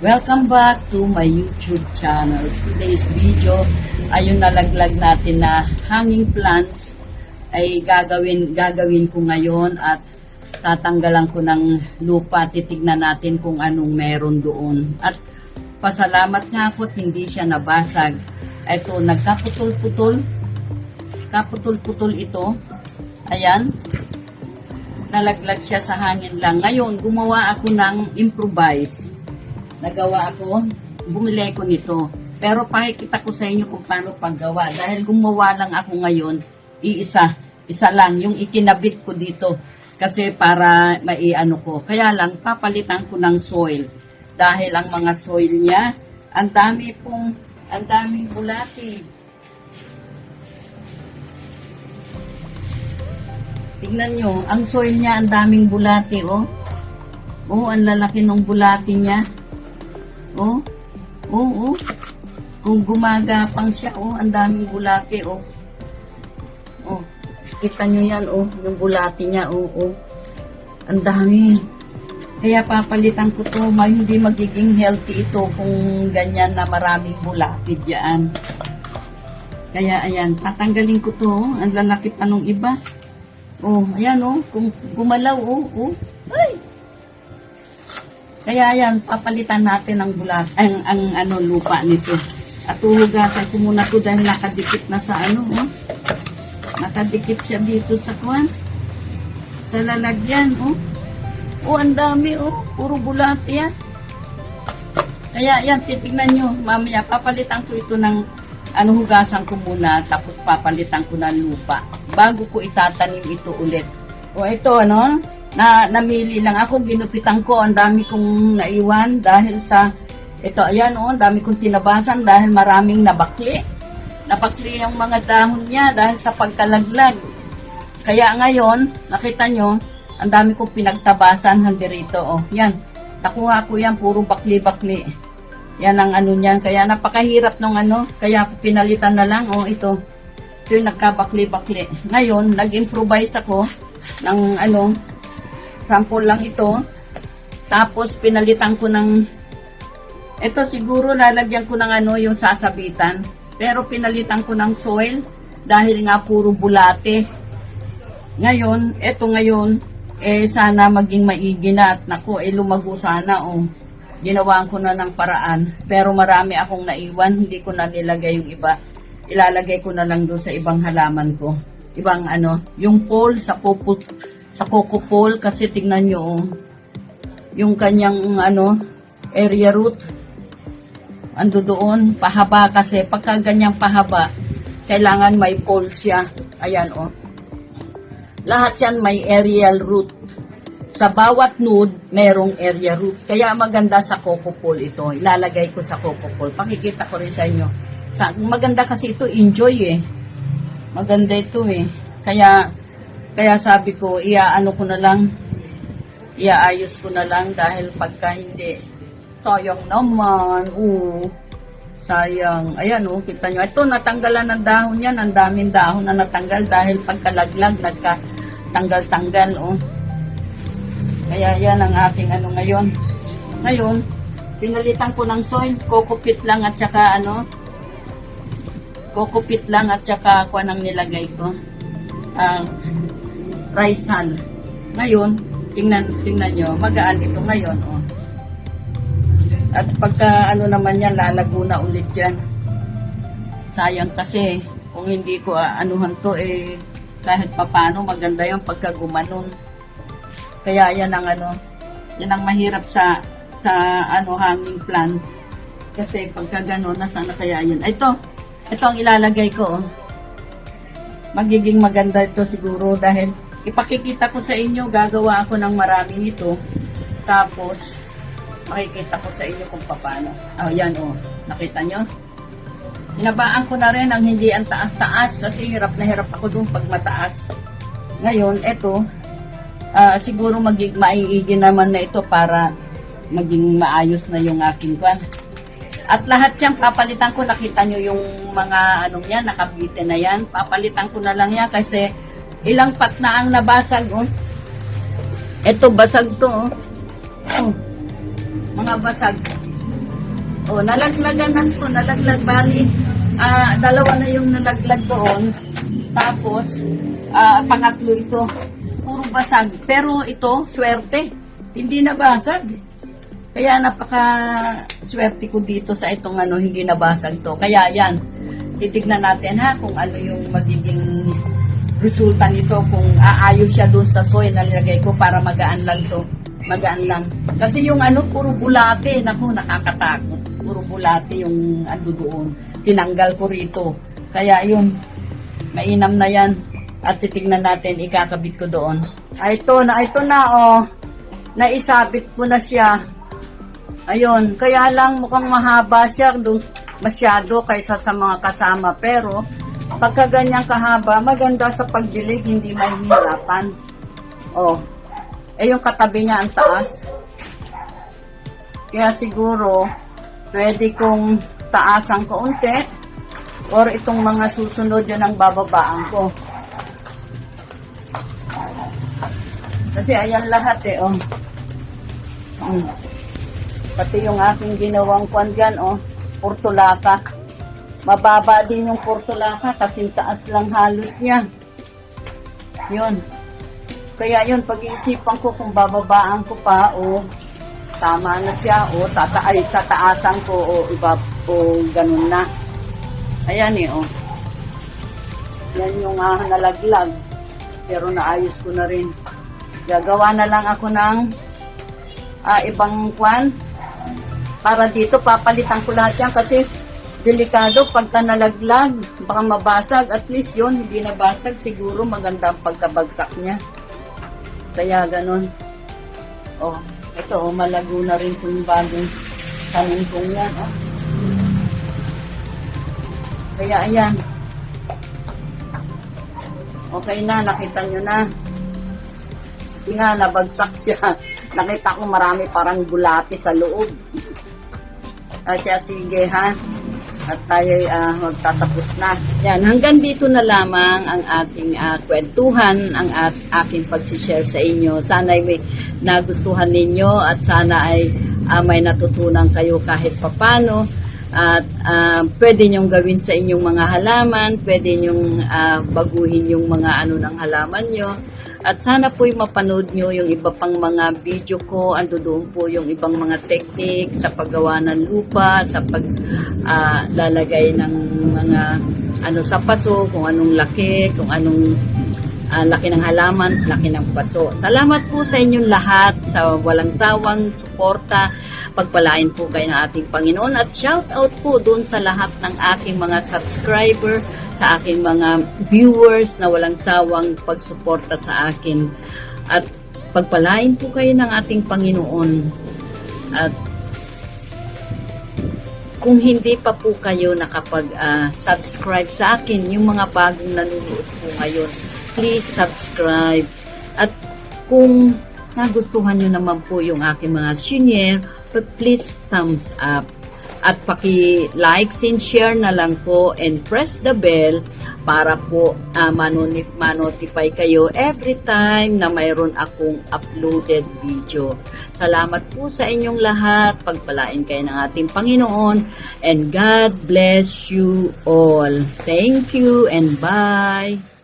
Welcome back to my YouTube channel. Today's video ay yung nalaglag natin na hanging plants ay gagawin gagawin ko ngayon at tatanggalan ko ng lupa. Titignan natin kung anong meron doon. At pasalamat nga ako hindi siya nabasag. Ito, nagkaputol-putol. Kaputol-putol ito. Ayan. Nalaglag siya sa hangin lang. Ngayon, gumawa ako ng improvise nagawa ako, bumili ko nito. Pero pakikita ko sa inyo kung paano paggawa. Dahil gumawa lang ako ngayon, iisa, isa lang, yung ikinabit ko dito. Kasi para maiano ko. Kaya lang, papalitan ko ng soil. Dahil ang mga soil niya, ang dami pong, ang daming bulati. Tignan nyo, ang soil niya, ang daming bulati, oh. Oh, ang lalaki ng bulati niya. Oh, oo, oh, Kung gumagapang siya, oh, ang daming bulate, oh. Oh, kita nyo yan, oh, yung bulate niya, oh, oh. Ang dami. Kaya papalitan ko to, may hindi magiging healthy ito kung ganyan na maraming bulate diyan. Kaya ayan, tatanggalin ko to, oh. ang lalaki pa nung iba. Oh, ayan oh, kung gumalaw, oh, oh. Ay, kaya yan, papalitan natin ang bulat, ang, ang ano, lupa nito. At uhugasan ko muna to dahil nakadikit na sa ano, oh. Nakadikit siya dito sa kwan. Sa lalagyan, oh. Oh, ang dami, oh. Puro bulat yan. Kaya yan, titignan nyo. Mamaya, papalitan ko ito ng ano, hugasan ko muna, tapos papalitan ko ng lupa. Bago ko itatanim ito ulit. O ito, ano, na namili lang ako, ginupitan ko, ang dami kong naiwan dahil sa, ito, ayan oh, ang dami kong tinabasan dahil maraming nabakli. Nabakli ang mga dahon niya dahil sa pagkalaglag. Kaya ngayon, nakita nyo, ang dami kong pinagtabasan hanggang rito, oh, yan. Nakuha ko yan, puro bakli-bakli. Yan ang ano niyan, kaya napakahirap nung ano, kaya pinalitan na lang, oh, ito. Ito yung nagkabakli-bakli. Ngayon, nag-improvise ako ng ano, sample lang ito. Tapos pinalitan ko ng ito siguro lalagyan ko ng ano yung sasabitan. Pero pinalitan ko ng soil dahil nga puro bulate. Ngayon, ito ngayon eh sana maging maigi na at naku eh lumago sana oh. Ginawaan ko na ng paraan. Pero marami akong naiwan, hindi ko na nilagay yung iba. Ilalagay ko na lang doon sa ibang halaman ko. Ibang ano, yung pole sa puput sa coco pole kasi tingnan nyo oh, yung kanyang ano area root. Ando doon pahaba kasi. Pagka ganyang pahaba kailangan may pole siya. Ayan oh. Lahat yan may aerial root. Sa bawat node merong area root. Kaya maganda sa coco pole ito. Ilalagay ko sa coco pole. Pakikita ko rin sa inyo. Sa, maganda kasi ito enjoy eh. Maganda ito eh. Kaya kaya sabi ko, iaano ko na lang, iaayos ko na lang dahil pagka hindi, sayang naman, oo, sayang. Ayan oh, kita nyo. Ito, natanggalan ng dahon yan. Ang daming dahon na natanggal dahil pagkalaglag, nagka-tanggal-tanggal, oh. Kaya yan ang aking ano ngayon. Ngayon, pinalitan ko ng soil, kokopit lang at saka ano, kokopit lang at saka kuha nang nilagay ko. Ah, hull. Ngayon, tingnan, tingnan nyo, magaan ito ngayon, oh. At pagka ano naman yan, lalago na ulit yan. Sayang kasi, kung hindi ko ah, anuhan to, eh, kahit papano, maganda yung pagka gumanon. Kaya yan ang ano, yan ang mahirap sa, sa ano, hanging plant. Kasi pagka gano'n, nasaan na kaya yun? Ito, ito ang ilalagay ko, oh. Magiging maganda ito siguro dahil ipakikita ko sa inyo, gagawa ako ng marami nito. Tapos, makikita ko sa inyo kung paano. Oh, yan oh. Nakita nyo? Hinabaan ko na rin ang hindi ang taas-taas kasi hirap na hirap ako dun pag mataas. Ngayon, eto, ah, siguro magig maiigi naman na ito para maging maayos na yung aking kwan. At lahat yan, papalitan ko, nakita nyo yung mga anong yan, nakabitin na yan. Papalitan ko na lang yan kasi ilang pat na ang nabasag, oh. Ito, basag to, oh. oh. Mga basag. Oh, nalaglagan na po, nalaglag bali. Ah, dalawa na yung nalaglag doon. Tapos ah, pangatlo ito. Puro basag. Pero ito, swerte. Hindi nabasag. Kaya napaka swerte ko dito sa itong ano, hindi nabasag to. Kaya yan, titignan natin ha kung ano yung magiging resulta nito kung aayos siya doon sa soil na nilagay ko para magaan lang to. Magaan lang. Kasi yung ano, puro bulate. Naku, nakakatakot. Puro bulate yung ano doon. Tinanggal ko rito. Kaya yun, mainam na yan. At titignan natin, ikakabit ko doon. Ay, ito na, ito na, oh. Naisabit ko na siya. Ayun, kaya lang mukhang mahaba siya doon masyado kaysa sa mga kasama. Pero, pagka ganyang kahaba, maganda sa pagdilig, hindi mahihirapan. Oh, eh yung katabi niya ang taas. Kaya siguro, pwede kong taasan ko unti or itong mga susunod yun ang bababaan ko. Kasi ayan lahat eh, oh. Mm. Pati yung aking ginawang kwan dyan, oh. Portulaka. Mababa din yung portulaka kasi taas lang halos niya. Yun. Kaya yun, pag-iisipan ko kung bababaan ko pa o tama na siya o tata ay tataasan ko o iba o ganun na. Ayan eh, oh. Yan yung ah, nalaglag. Pero naayos ko na rin. Gagawa na lang ako ng ah, ibang kwan. Para dito, papalitan ko lahat yan kasi delikado pagka nalaglag. Baka mabasag. At least yun, hindi nabasag. Siguro maganda ang pagkabagsak niya. Kaya ganun. Oh, ito oh, malago na rin kung bagong tanim kong yan. Oh. Kaya ayan. Okay na, nakita nyo na. Hindi nga, nabagsak siya. Nakita ko marami parang gulapi sa loob. Kasi sige ha. At tayo uh, magtatapos na. Yan, hanggang dito na lamang ang ating ah, kwentuhan, ang at aking pag-share sa inyo. Sana ay may nagustuhan ninyo at sana ay ah, may natutunan kayo kahit papano. At ah, pwede nyong gawin sa inyong mga halaman, pwede nyong ah, baguhin yung mga ano ng halaman nyo. At sana po'y mapanood nyo yung iba pang mga video ko. Ando doon po yung ibang mga technique sa paggawa ng lupa, sa paglalagay ng mga ano sa paso, kung anong laki, kung anong ah, laki ng halaman, laki ng paso. Salamat po sa inyong lahat sa walang sawang suporta. Pagpalain po kayo ng ating Panginoon at shout out po doon sa lahat ng aking mga subscriber, sa aking mga viewers na walang sawang pagsuporta sa akin. At pagpalain po kayo ng ating Panginoon. At kung hindi pa po kayo nakapag-subscribe sa akin, yung mga bagong nanonood po ngayon, please subscribe. At kung nagustuhan nyo naman po yung aking mga senior, please thumbs up. At paki-like and share na lang po and press the bell para po uh, manotify kayo every time na mayroon akong uploaded video. Salamat po sa inyong lahat. Pagpalain kayo ng ating Panginoon and God bless you all. Thank you and bye.